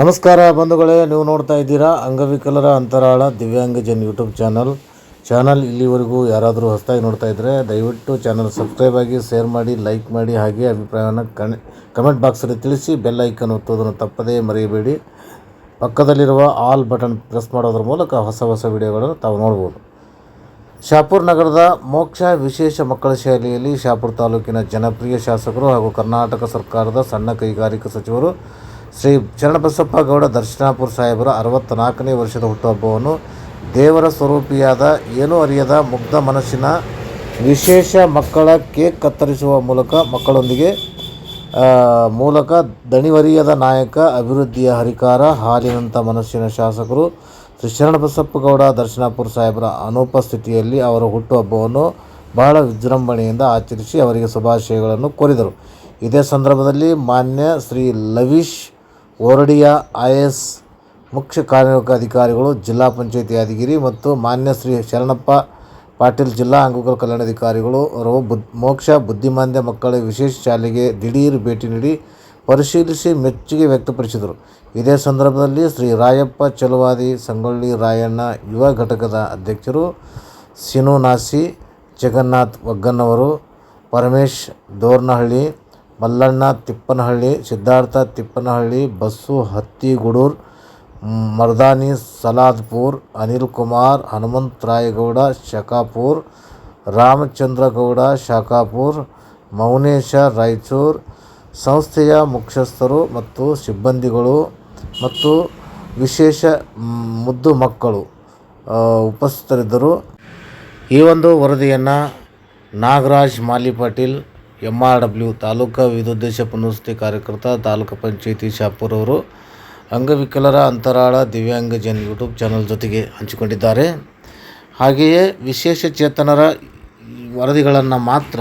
ನಮಸ್ಕಾರ ಬಂಧುಗಳೇ, ನೀವು ನೋಡ್ತಾ ಇದ್ದೀರಾ ಅಂಗವಿಕಲರ ಅಂತರಾಳ ದಿವ್ಯಾಂಗ ದಿವ್ಯಾಂಗಜನ್ ಯೂಟ್ಯೂಬ್ ಚಾನಲ್. ಚಾನಲ್ ಇಲ್ಲಿವರೆಗೂ ಯಾರಾದರೂ ಹೊಸದಾಗಿ ನೋಡ್ತಾ ಇದ್ದರೆ ದಯವಿಟ್ಟು ಚಾನಲ್ ಸಬ್ಸ್ಕ್ರೈಬ್ ಆಗಿ, ಶೇರ್ ಮಾಡಿ, ಲೈಕ್ ಮಾಡಿ, ಹಾಗೆ ಅಭಿಪ್ರಾಯವನ್ನು ಕಮೆಂಟ್ ಬಾಕ್ಸಲ್ಲಿ ತಿಳಿಸಿ ಬೆಲ್ ಐಕನ್ ಒತ್ತೋದನ್ನು ತಪ್ಪದೇ ಮರೆಯಬೇಡಿ. ಪಕ್ಕದಲ್ಲಿರುವ ಆಲ್ ಬಟನ್ ಪ್ರೆಸ್ ಮಾಡೋದ್ರ ಮೂಲಕ ಹೊಸ ಹೊಸ ವಿಡಿಯೋಗಳನ್ನು ತಾವು ನೋಡ್ಬೋದು. ಶಾಪುರ್ ನಗರದ ಮೋಕ್ಷ ವಿಶೇಷ ಮಕ್ಕಳ ಶಾಲೆಯಲ್ಲಿ ಶಾಪುರ್ ತಾಲೂಕಿನ ಜನಪ್ರಿಯ ಶಾಸಕರು ಹಾಗೂ ಕರ್ನಾಟಕ ಸರ್ಕಾರದ ಸಣ್ಣ ಕೈಗಾರಿಕಾ ಸಚಿವರು ಶ್ರೀ ಚರಣಬಸಪ್ಪ ಗೌಡ ದರ್ಶನಾಪುರ ಸಾಹೇಬರ ಅರವತ್ತ ನಾಲ್ಕನೇ ವರ್ಷದ ಹುಟ್ಟುಹಬ್ಬವನ್ನು ದೇವರ ಸ್ವರೂಪಿಯಾದ ಏನೂ ಅರಿಯದ ಮುಗ್ಧ ಮನಸ್ಸಿನ ವಿಶೇಷ ಮಕ್ಕಳ ಕೇಕ್ ಕತ್ತರಿಸುವ ಮೂಲಕ ಮಕ್ಕಳೊಂದಿಗೆ ಮೂಲಕ ದಣಿವರಿಯದ ನಾಯಕ, ಅಭಿವೃದ್ಧಿಯ ಹರಿಕಾರ ಹಾಲಿನಂಥ ಮನಸ್ಸಿನ ಶಾಸಕರು ಶ್ರೀ ಶರಣಬಸಪ್ಪ ಗೌಡ ದರ್ಶನಾಪುರ ಸಾಹೇಬರ ಅನುಪಸ್ಥಿತಿಯಲ್ಲಿ ಅವರ ಹುಟ್ಟುಹಬ್ಬವನ್ನು ಬಹಳ ವಿಜೃಂಭಣೆಯಿಂದ ಆಚರಿಸಿ ಅವರಿಗೆ ಶುಭಾಶಯಗಳನ್ನು ಕೋರಿದರು. ಇದೇ ಸಂದರ್ಭದಲ್ಲಿ ಮಾನ್ಯ ಶ್ರೀ ಲವೀಶ್ ಓರಡಿಯಾ ಐ ಮುಖ್ಯ ಕಾರ್ಯನಿರ್ವಾಹಕ ಅಧಿಕಾರಿಗಳು, ಜಿಲ್ಲಾ ಪಂಚಾಯತಿ ಯಾದಗಿರಿ ಮತ್ತು ಮಾನ್ಯ ಶ್ರೀ ಶರಣಪ್ಪ ಪಾಟೀಲ್, ಜಿಲ್ಲಾ ಅಂಗವಿಕಲ ಕಲ್ಯಾಣಾಧಿಕಾರಿಗಳು ಅವರು ಬುದ್, ಮೋಕ್ಷ ಬುದ್ಧಿಮಾಂದ್ಯ ಮಕ್ಕಳ ವಿಶೇಷ ಶಾಲೆಗೆ ದಿಢೀರ್ ಭೇಟಿ ನೀಡಿ ಪರಿಶೀಲಿಸಿ ಮೆಚ್ಚುಗೆ ವ್ಯಕ್ತಪಡಿಸಿದರು. ಇದೇ ಸಂದರ್ಭದಲ್ಲಿ ಶ್ರೀ ರಾಯಪ್ಪ ಚಲುವಾದಿ ಸಂಗೊಳ್ಳಿ ರಾಯಣ್ಣ ಯುವ ಘಟಕದ ಅಧ್ಯಕ್ಷರು ಸಿನು ನಾಸಿ, ಜಗನ್ನಾಥ್ ಒಗ್ಗನ್ನವರು ಪರಮೇಶ್ ದೋರ್ನಹಳ್ಳಿ ಮಲ್ಲಣ್ಣ ತಿಪ್ಪನಹಳ್ಳಿ, ಸಿದ್ಧಾರ್ಥ ತಿಪ್ಪನಹಳ್ಳಿ, ಬಸ್ಸು ಹತ್ತಿಗುಡೂರ್, ಮರ್ದಾನಿ ಸಲಾದ್ಪುರ್ ಅನಿಲ್ ಕುಮಾರ್ ಹನುಮಂತರಾಯಗೌಡ, ಶಕಾಪುರ್, ರಾಮಚಂದ್ರಗೌಡ, ಶಾಖಾಪುರ್, ಮೌನೇಶ, ರಾಯಚೂರ್, ಸಂಸ್ಥೆಯ ಮುಖ್ಯಸ್ಥರು ಮತ್ತು ಸಿಬ್ಬಂದಿಗಳು ಮತ್ತು ವಿಶೇಷ ಮುದ್ದು ಮಕ್ಕಳು ಉಪಸ್ಥಿತರಿದ್ದರು. ಈ ಒಂದು ವರದಿಯನ್ನು Nagaraj Mali Patil M R W taluka ವಿದ್ಯುದ್ದೇಶ ಪುನರ್ವಸತಿ ಕಾರ್ಯಕರ್ತ ತಾಲೂಕು ಪಂಚಾಯಿತಿ ಶಾಪುರ್ ಅವರು ಅಂಗವಿಕಲರ ಅಂತರಾಳ ದಿವ್ಯಾಂಗ ದಿವ್ಯಾಂಗಜನ್ ಯೂಟ್ಯೂಬ್ ಚಾನಲ್ ಜೊತೆಗೆ ಹಂಚಿಕೊಂಡಿದ್ದಾರೆ. ಹಾಗೆಯೇ ವಿಶೇಷ ಚೇತನರ ವರದಿಗಳನ್ನು ಮಾತ್ರ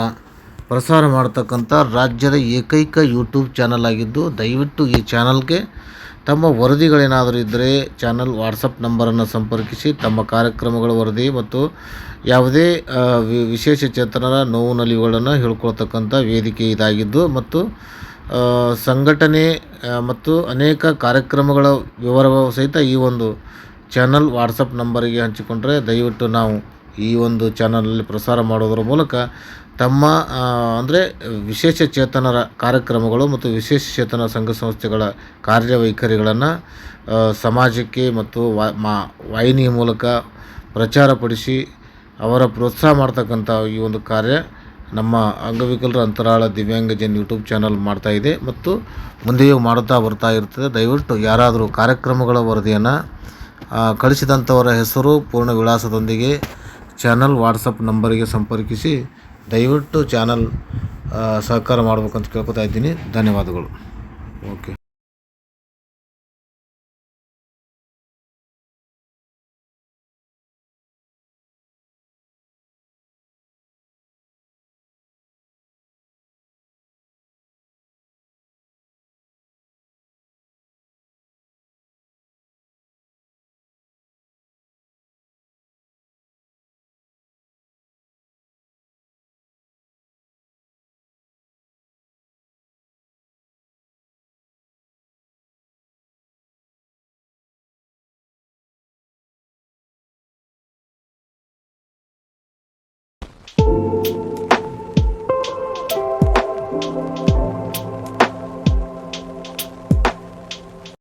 ಪ್ರಸಾರ ಮಾಡತಕ್ಕಂಥ ರಾಜ್ಯದ ಏಕೈಕ ಯೂಟ್ಯೂಬ್ ಚಾನಲ್ ಆಗಿದ್ದು ದಯವಿಟ್ಟು ಈ ಚಾನಲ್ಗೆ ತಮ್ಮ ವರದಿಗಳೇನಾದರೂ ಇದ್ದರೆ ಚಾನಲ್ ವಾಟ್ಸಪ್ ನಂಬರನ್ನು ಸಂಪರ್ಕಿಸಿ ತಮ್ಮ ಕಾರ್ಯಕ್ರಮಗಳ ವರದಿ ಮತ್ತು ಯಾವುದೇ ವಿಶೇಷ ಚೇತನರ ನೋವು ನಲಿವುಗಳನ್ನು ಹೇಳ್ಕೊಳ್ತಕ್ಕಂಥ ವೇದಿಕೆ ಇದಾಗಿದ್ದು ಮತ್ತು ಸಂಘಟನೆ ಮತ್ತು ಅನೇಕ ಕಾರ್ಯಕ್ರಮಗಳ ವಿವರ ಸಹಿತ ಈ ಒಂದು ಚಾನಲ್ ವಾಟ್ಸಪ್ ನಂಬರಿಗೆ ಹಂಚಿಕೊಂಡರೆ ದಯವಿಟ್ಟು ನಾವು ಈ ಒಂದು ಚಾನಲಲ್ಲಿ ಪ್ರಸಾರ ಮಾಡೋದರ ಮೂಲಕ ತಮ್ಮ ಅಂದರೆ ವಿಶೇಷ ಚೇತನರ ಕಾರ್ಯಕ್ರಮಗಳು ಮತ್ತು ವಿಶೇಷ ಚೇತನ ಸಂಘ ಸಂಸ್ಥೆಗಳ ಕಾರ್ಯವೈಖರಿಗಳನ್ನು ಸಮಾಜಕ್ಕೆ ಮತ್ತು ವಾಹಿನಿಯ ಮೂಲಕ ಪ್ರಚಾರಪಡಿಸಿ ಅವರ ಪ್ರೋತ್ಸಾಹ ಮಾಡ್ತಕ್ಕಂಥ ಈ ಒಂದು ಕಾರ್ಯ ನಮ್ಮ ಅಂಗವಿಕಲರ ಅಂತರಾಳ ದಿವ್ಯಾಂಗಜನ್ ಯೂಟ್ಯೂಬ್ ಚಾನಲ್ ಮಾಡ್ತಾ ಇದೆ. ಮತ್ತು ಮುಂದೆಯೂ ಮಾಡುತ್ತಾ ಬರ್ತಾ ಇರ್ತದೆ. ದಯವಿಟ್ಟು ಯಾರಾದರೂ ಕಾರ್ಯಕ್ರಮಗಳ ವರದಿಯನ್ನು ಕಳಿಸಿದಂಥವರ ಹೆಸರು, ಪೂರ್ಣ ವಿಳಾಸದೊಂದಿಗೆ ಚಾನಲ್ ವಾಟ್ಸಪ್ ನಂಬರಿಗೆ ಸಂಪರ್ಕಿಸಿ. ದಯವಿಟ್ಟು ಚಾನಲ್ ಸಹಕಾರ ಮಾಡಬೇಕಂತ ಕೇಳ್ಕೊತಾ ಇದ್ದೀನಿ. ಧನ್ಯವಾದಗಳು. ಓಕೆ.